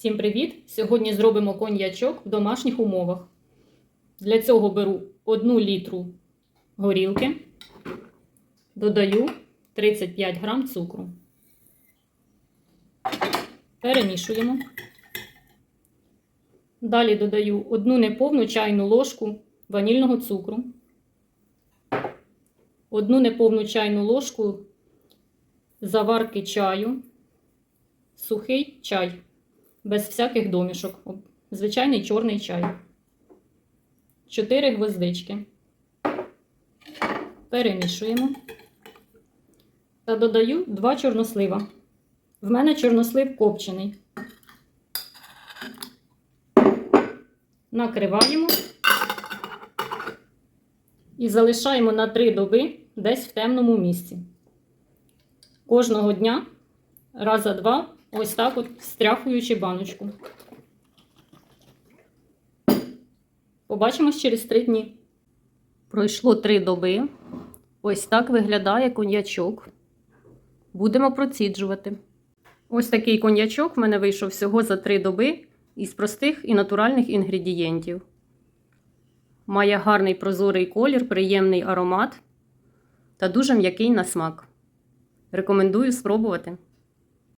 Всім привіт! Сьогодні зробимо коньячок в домашніх умовах. Для цього беру 1 літру горілки, додаю 35 грам цукру. Перемішуємо. Далі додаю 1 неповну чайну ложку ванільного цукру, 1 неповну чайну ложку заварки чаю, сухий чай без всяких домішок. Звичайний чорний чай. 4 гвоздички. Перемішуємо. Та додаю 2 чорнослива. В мене чорнослив копчений. Накриваємо і залишаємо на 3 доби десь в темному місці. Кожного дня, раз за два, ось так от стряхуючи баночку. Побачимось через 3 дні. Пройшло 3 доби. Ось так виглядає коньячок. Будемо проціджувати. Ось такий коньячок в мене вийшов всього за 3 доби із простих і натуральних інгредієнтів. Має гарний прозорий колір, приємний аромат та дуже м'який на смак. Рекомендую спробувати.